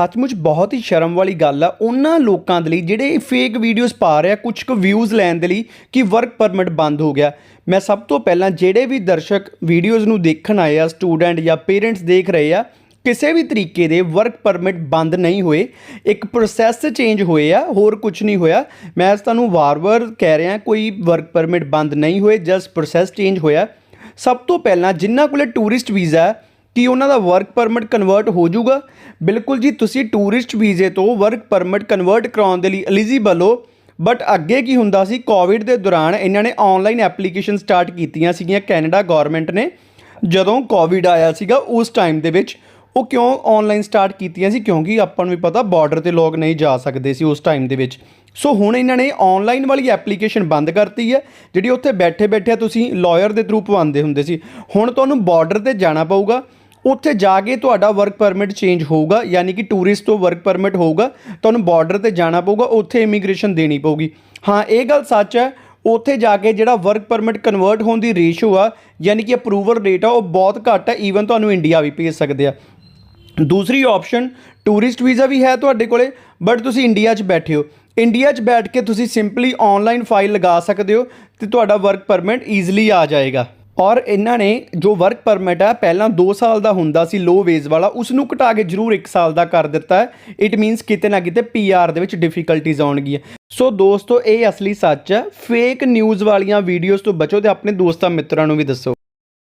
ਸੱਚਮੁੱਚ ਬਹੁਤ ਹੀ ਸ਼ਰਮ ਵਾਲੀ ਗੱਲ ਆ। ਉਹਨਾਂ ਲੋਕਾਂ ਦੇ ਲਈ ਜਿਹੜੇ ਫੇਕ ਵੀਡੀਓਜ਼ ਪਾ ਰਹੇ ਆ ਕੁਝ ਕੁ ਵਿਊਜ਼ ਲੈਣ ਦੇ ਲਈ ਕਿ ਵਰਕ ਪਰਮਿਟ ਬੰਦ ਹੋ ਗਿਆ। ਮੈਂ ਸਭ ਤੋਂ ਪਹਿਲਾਂ ਜਿਹੜੇ ਵੀ ਦਰਸ਼ਕ ਵੀਡੀਓਜ਼ ਨੂੰ ਦੇਖਣ ਆਏ ਆ ਸਟੂਡੈਂਟ ਜਾਂ ਪੇਰੈਂਟਸ ਦੇਖ ਰਹੇ ਆ, ਕਿਸੇ ਵੀ ਤਰੀਕੇ ਦੇ ਵਰਕ ਪਰਮਿਟ ਬੰਦ ਨਹੀਂ ਹੋਏ। ਇੱਕ ਪ੍ਰੋਸੈਸ ਚੇਂਜ ਹੋਏ ਆ, ਹੋਰ ਕੁਝ ਨਹੀਂ ਹੋਇਆ। ਮੈਂ ਤੁਹਾਨੂੰ ਵਾਰ-ਵਾਰ ਕਹਿ ਰਿਹਾ, ਕੋਈ ਵਰਕ ਪਰਮਿਟ ਬੰਦ ਨਹੀਂ ਹੋਏ ਜਸਟ ਪ੍ਰੋਸੈਸ ਚੇਂਜ ਹੋਇਆ। ਸਭ ਤੋਂ ਪਹਿਲਾਂ ਜਿਨ੍ਹਾਂ ਕੋਲੇ ਟੂਰਿਸਟ ਵੀਜ਼ਾ ਹੈ ਕੀ ਉਹਨਾਂ ਦਾ ਵਰਕ ਪਰਮਿਟ ਕਨਵਰਟ ਹੋ ਜਾਊਗਾ? ਬਿਲਕੁਲ ਜੀ, ਤੁਸੀਂ ਟੂਰਿਸਟ ਵੀਜ਼ੇ ਤੋਂ ਵਰਕ ਪਰਮਿਟ ਕਨਵਰਟ ਕਰਾਉਣ ਦੇ ਲਈ ਐਲੀਜੀਬਲ ਹੋ। ਬਟ ਅੱਗੇ ਕੀ ਹੁੰਦਾ ਸੀ ਕੋਵਿਡ ਦੇ ਦੌਰਾਨ ਇਹਨਾਂ ਨੇ ਆਨਲਾਈਨ ਐਪਲੀਕੇਸ਼ਨ ਸਟਾਰਟ ਕੀਤੀਆਂ ਸੀਗੀਆਂ ਕੈਨੇਡਾ ਗਵਰਨਮੈਂਟ ਨੇ। ਜਦੋਂ ਕੋਵਿਡ ਆਇਆ ਸੀਗਾ, ਉਸ ਟਾਈਮ ਦੇ ਵਿੱਚ ਉਹ ਕਿਉਂ ਆਨਲਾਈਨ ਸਟਾਰਟ ਕੀਤੀਆਂ ਸੀ? ਕਿਉਂਕਿ ਆਪਾਂ ਨੂੰ ਵੀ ਪਤਾ ਬਾਰਡਰ ਤੇ ਲੋਕ ਨਹੀਂ ਜਾ ਸਕਦੇ ਸੀ ਉਸ ਟਾਈਮ ਦੇ ਵਿੱਚ। ਸੋ ਹੁਣ ਇਹਨਾਂ ਨੇ ਆਨਲਾਈਨ ਵਾਲੀ ਐਪਲੀਕੇਸ਼ਨ ਬੰਦ ਕਰਤੀ ਹੈ, ਜਿਹੜੀ ਉੱਥੇ ਬੈਠੇ ਬੈਠੇ ਤੁਸੀਂ ਲਾਇਰ ਦੇ ਥਰੂ ਪਵਾਉਂਦੇ ਹੁੰਦੇ ਸੀ। ਹੁਣ ਤੁਹਾਨੂੰ ਬਾਰਡਰ ਤੇ ਜਾਣਾ ਪਊਗਾ। ਉੱਥੇ ਜਾ ਕੇ ਤੁਹਾਡਾ ਵਰਕ ਪਰਮਿਟ ਚੇਂਜ ਹੋਊਗਾ, ਯਾਨੀ ਕਿ ਟੂਰਿਸਟ ਤੋਂ ਵਰਕ ਪਰਮਿਟ ਹੋਊਗਾ, ਤੁਹਾਨੂੰ ਬਾਰਡਰ ਤੇ ਜਾਣਾ ਪਊਗਾ, ਉੱਥੇ ਇਮੀਗ੍ਰੇਸ਼ਨ ਦੇਣੀ ਪਊਗੀ। ਹਾਂ, ਇਹ ਗੱਲ ਸੱਚ ਹੈ, ਉੱਥੇ ਜਾ ਕੇ ਜਿਹੜਾ ਵਰਕ ਪਰਮਿਟ ਕਨਵਰਟ ਹੋਣ ਦੀ ਰੇਸ਼ੋ ਆ, ਯਾਨੀ ਕਿ ਅਪਰੂਵਲ ਰੇਟ ਆ, ਉਹ ਬਹੁਤ ਘੱਟ ਹੈ ਈਵਨ ਤੁਹਾਨੂੰ ਇੰਡੀਆ ਵੀ ਭੇਜ ਸਕਦੇ ਆ। ਦੂਸਰੀ ਆਪਸ਼ਨ ਟੂਰਿਸਟ ਵੀਜ਼ਾ ਵੀ ਹੈ ਤੁਹਾਡੇ ਕੋਲੇ ਬਟ ਤੁਸੀਂ ਇੰਡੀਆ 'ਚ ਬੈਠੇ ਹੋ। ਇੰਡੀਆ 'ਚ ਬੈਠ ਕੇ ਤੁਸੀਂ ਸਿੰਪਲੀ ਆਨਲਾਈਨ ਫਾਈਲ ਲਗਾ ਸਕਦੇ ਹੋ, ਤੇ ਤੁਹਾਡਾ ਵਰਕ ਪਰਮਿਟ ਈਜ਼ੀਲੀ ਆ ਜਾਏਗਾ। ਔਰ ਇਹਨਾਂ ਨੇ ਜੋ ਵਰਕ ਪਰਮਿਟ ਹੈ ਪਹਿਲਾਂ 2 ਸਾਲ ਦਾ ਹੁੰਦਾ ਸੀ ਲੋ ਵੇਜ ਵਾਲਾ ਉਸ ਨੂੰ ਘਟਾ ਕੇ ਜ਼ਰੂਰ 1 ਸਾਲ ਦਾ ਕਰ ਦਿੱਤਾ ਹੈ ਇਟ ਮੀਨਸ ਕਿਤੇ ਨਾ ਕਿਤੇ ਪੀਆਰ ਦੇ ਵਿੱਚ ਡਿਫਿਕਲਟੀਜ਼ ਆਉਣਗੀਆਂ ਸੋ ਦੋਸਤੋ ਇਹ ਅਸਲੀ ਸੱਚ ਹੈ ਫੇਕ ਨਿਊਜ਼ ਵਾਲੀਆਂ ਵੀਡੀਓਜ਼ ਤੋਂ ਬਚੋ ਤੇ ਆਪਣੇ ਦੋਸਤਾਂ ਮਿੱਤਰਾਂ ਨੂੰ ਵੀ ਦੱਸੋ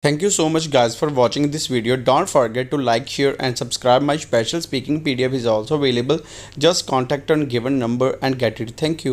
Thank you so much guys for watching this video. Don't forget to like, share and subscribe. My special speaking PDF is also available. Just contact on given number and get it. Thank you.